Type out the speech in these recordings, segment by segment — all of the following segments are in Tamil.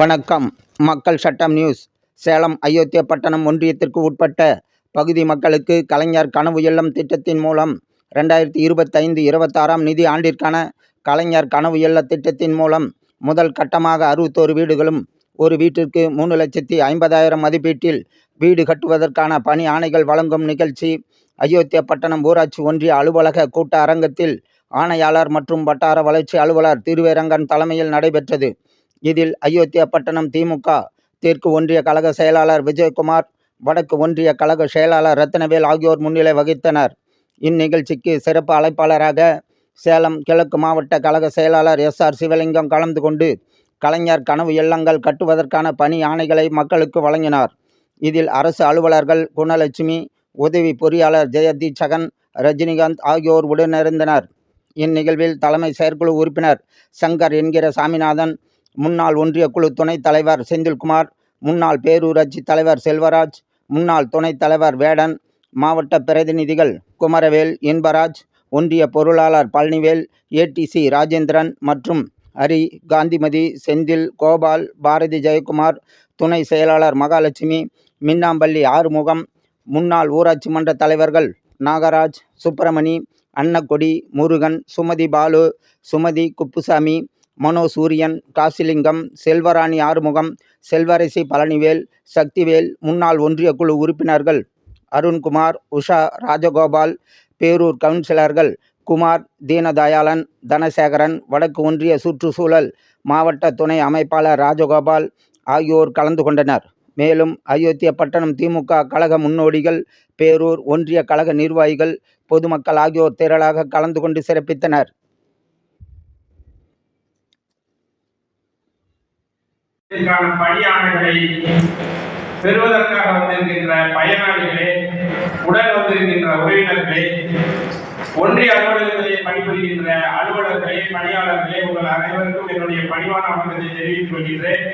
வணக்கம். மக்கள் சட்டம் நியூஸ். சேலம் அயோத்தியாபட்டணம் ஒன்றியத்திற்கு உட்பட்ட பகுதி மக்களுக்கு கலைஞர் கனவு இல்லம் திட்டத்தின் மூலம் ரெண்டாயிரத்தி இருபத்தைந்து இருபத்தாறாம் நிதி ஆண்டிற்கான கலைஞர் கனவு இல்ல திட்டத்தின் மூலம் முதல் கட்டமாக அறுபத்தோரு வீடுகளும் ஒரு வீட்டிற்கு மூணு லட்சத்தி ஐம்பதாயிரம் மதிப்பீட்டில் வீடு கட்டுவதற்கான பணி ஆணைகள் வழங்கும் நிகழ்ச்சி அயோத்தியாபட்டணம் ஊராட்சி ஒன்றிய அலுவலக கூட்ட அரங்கத்தில் ஆணையாளர் மற்றும் வட்டார வளர்ச்சி அலுவலர் திருவேரங்கன் தலைமையில் நடைபெற்றது. இதில் அயோத்தியா பட்டணம் திமுக தெற்கு ஒன்றிய கழக செயலாளர் விஜயகுமார் வடக்கு ஒன்றிய கழக செயலாளர் ரத்னவேல் ஆகியோர் முன்னிலை வகித்தனர். இந்நிகழ்ச்சிக்கு சிறப்பு அழைப்பாளராக சேலம் கிழக்கு மாவட்ட கழக செயலாளர் எஸ் ஆர் சிவலிங்கம் கலந்து கொண்டு கலைஞர் கனவு இல்லங்கள் கட்டுவதற்கான பணி ஆணைகளை மக்களுக்கு வழங்கினார். இதில் அரசு அலுவலர்கள் குணலட்சுமி உதவி பொறியாளர் ஜெயதீட்சகன் ரஜினிகாந்த் ஆகியோர் உடனிருந்தனர். இந்நிகழ்வில் தலைமை செயற்குழு உறுப்பினர் சங்கர் என்கிற சாமிநாதன் முன்னாள் ஒன்றிய குழு துணைத் தலைவர் செந்தில்குமார் முன்னாள் பேரூராட்சி தலைவர் செல்வராஜ் முன்னாள் துணைத் தலைவர் வேடன் மாவட்ட பிரதிநிதிகள் குமரவேல் இன்பராஜ் ஒன்றிய பொருளாளர் பழனிவேல் ஏடிசி ராஜேந்திரன் மற்றும் ஹரி காந்திமதி செந்தில் கோபால் பாரதி ஜெயக்குமார் துணை செயலாளர் மகாலட்சுமி மின்னாம்பள்ளி ஆறுமுகம் முன்னாள் ஊராட்சி மன்ற தலைவர்கள் நாகராஜ் சுப்பிரமணி அன்னக்கொடி முருகன் சுமதி பாலு சுமதி குப்புசாமி மனோசூரியன் காசிலிங்கம் செல்வராணி ஆறுமுகம் செல்வரசி பழனிவேல் சக்திவேல் முன்னாள் ஒன்றிய குழு உறுப்பினர்கள் அருண்குமார் உஷா ராஜகோபால் பேரூர் கவுன்சிலர்கள் குமார் தீனதயாளன் தனசேகரன் வடக்கு ஒன்றிய சுற்றுச்சூழல் மாவட்ட துணை அமைப்பாளர் ராஜகோபால் ஆகியோர் கலந்து கொண்டனர். மேலும் அயோத்தியாபட்டணம் திமுக கழக முன்னோடிகள் பேரூர் ஒன்றிய கழக நிர்வாகிகள் பொதுமக்கள் ஆகியோர் திரளாக கலந்து கொண்டு சிறப்பித்தனர். இதற்கான பணியாளர்களை பெறுவதற்காக வந்திருக்கின்ற பயனாளிகளே உடன் வந்திருக்கின்ற உறவினர்களே ஒன்றிய அலுவலகத்திலே பணிபுரிகின்ற அலுவலர்களே பணியாளர்களே உங்கள் அனைவருக்கும் என்னுடைய பணிவான வணக்கத்தை தெரிவித்துக் கொள்கின்றேன்.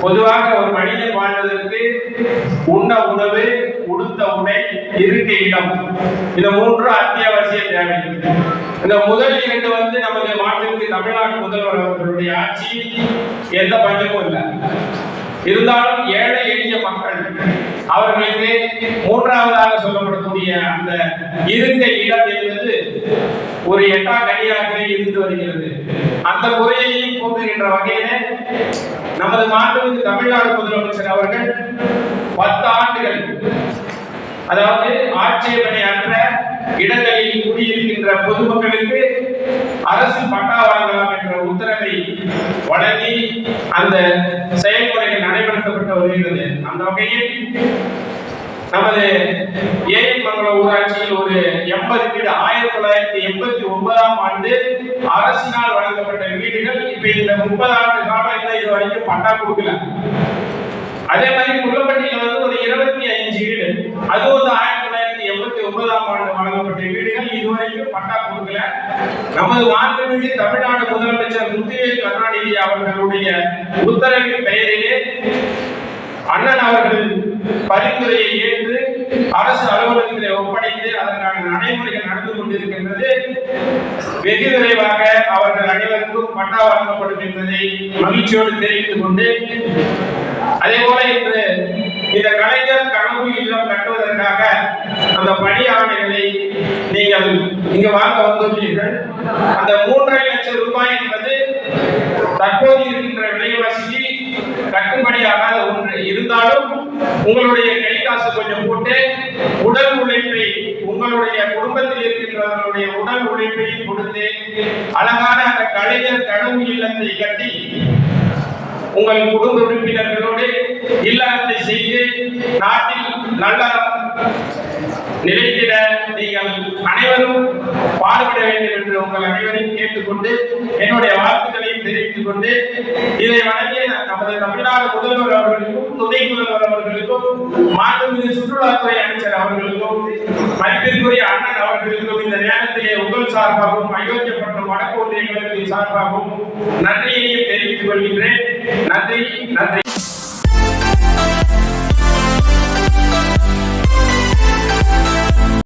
பொதுவாக ஒரு மனிதன் வாழ்வதற்கு உண்ண உணவு உடுத்த உடை இருக்க இடம் இந்த மூன்று அத்தியாவசிய தேவை. இந்த முதல் இரண்டு வந்து நமது தமிழ்நாட்டு தமிழ்நாடு முதல்வர் அவர்களுடைய ஆட்சி எந்த பஞ்சமும் இல்லை. இருந்தாலும் ஏழை எளிய மக்கள் அவர்களுக்கு மூன்றாவதாக சொல்லப்படக்கூடிய அந்த இருந்த இடம் என்பது ஒரு எட்டாம் கனியாகவே இருந்து வருகிறது. அந்த குறையையும் கூறுகின்ற வகையிலே நமது மாண்புமிகு தமிழ்நாடு முதலமைச்சர் அவர்கள் பத்து ஆண்டுகள் அதாவது ஆட்சேபனை அற்ற இடங்களில் குடியிருக்கின்ற பொதுமக்களுக்கு அரசு பட்டா வழங்கலாம் என்ற உத்தரவை வழங்கி அந்த செயல்முறைகள் நடைபெறப்பட்டு வருகிறது அந்த வகையில் நமது ஏரிமங்கலம் ஊராட்சியில் ஒரு எண்பது வீடு ஆயிரத்தி தொள்ளாயிரத்தி எண்பத்தி ஒன்பதாம் ஆண்டு அரசினால் வழங்கப்பட்ட வீடுகள் இப்ப இந்த முப்பது ஆண்டு காலம் இது வரைக்கும் பட்டா கொடுக்கல. அதே மாதிரி முள்ளப்பட்டியில வந்து ஒரு இருபத்தி அஞ்சு வீடு. அது வந்து ஆயிரத்தி தொள்ளாயிரத்தி எண்பத்தி ஒன்பதாம் ஆண்டு வழங்கப்பட்ட வீடுகள் இதுவரைக்கும் பட்டா கொடுக்கல நமது மாண்புமிகு தமிழ்நாடு முதலமைச்சர் முத்துவேல் கருணாநிதி அவர்களுடைய உத்தரவின் பெயரிலே அண்ணன் அவர்கள் பரிந்துரையை ஏற்று அரசு அலுவலகத்திலே ஒப்படைத்து அதற்கான நடைமுறைகள் நடந்து கொண்டிருக்கின்றது. வெகு விரைவாக அவர்கள் அனைவருக்கும் பட்டா வழங்கப்படும் என்பதை மகிழ்ச்சியோடு தெரிவித்துக் கொண்டு அதே போல இன்று இந்த கலைஞர் கனவு இல்லம் கட்டுவதற்காக அந்த பணி ஆணைகளை நீங்கள் இங்கு வாங்க வந்துள்ளீர்கள். அந்த மூன்றரை லட்சம் ரூபாய் என்பது தற்போது இருக்கின்ற விலைவாசிக்கு கட்டுப்படியாகாத ஒன்று. இருந்தாலும் உங்களுடைய கை காசு கொஞ்சம் போட்டு உடல் உழைப்பை உங்களுடைய குடும்பத்தில் இருக்கின்றவர்களுடைய உடல் உழைப்பை கொடுத்து அழகான அந்த கலைஞர் கனவு இல்லத்தை கட்டி உங்கள் குடும்ப உறுப்பினர்களோடு இல்லறத்தை செய்து நாட்டில் நல்ல நிலைத்திட நீங்கள் அனைவரும் பாடுபட வேண்டும் என்று உங்கள் அனைவரையும் கேட்டுக்கொண்டு என்னுடைய வாழ்த்துக்களையும் தெரிவித்துக் கொண்டு இதை வழங்கிய நமது தமிழ்நாடு முதல்வர் அவர்களுக்கும் துணை முதல்வர் அவர்களுக்கும் மாண்புமிகு சுற்றுலாத்துறை அமைச்சர் அவர்களுக்கும் மதிப்பிற்குரிய அண்ணன் அவர்களுக்கும் இந்த நேரத்திலே உங்கள் சார்பாகவும் அயோத்தியப்பட்ட வடக்கு ஒன்றியங்களுக்கு சார்பாகவும் நன்றியையும் தெரிவித்துக் கொள்கின்றேன். நன்றி நன்றி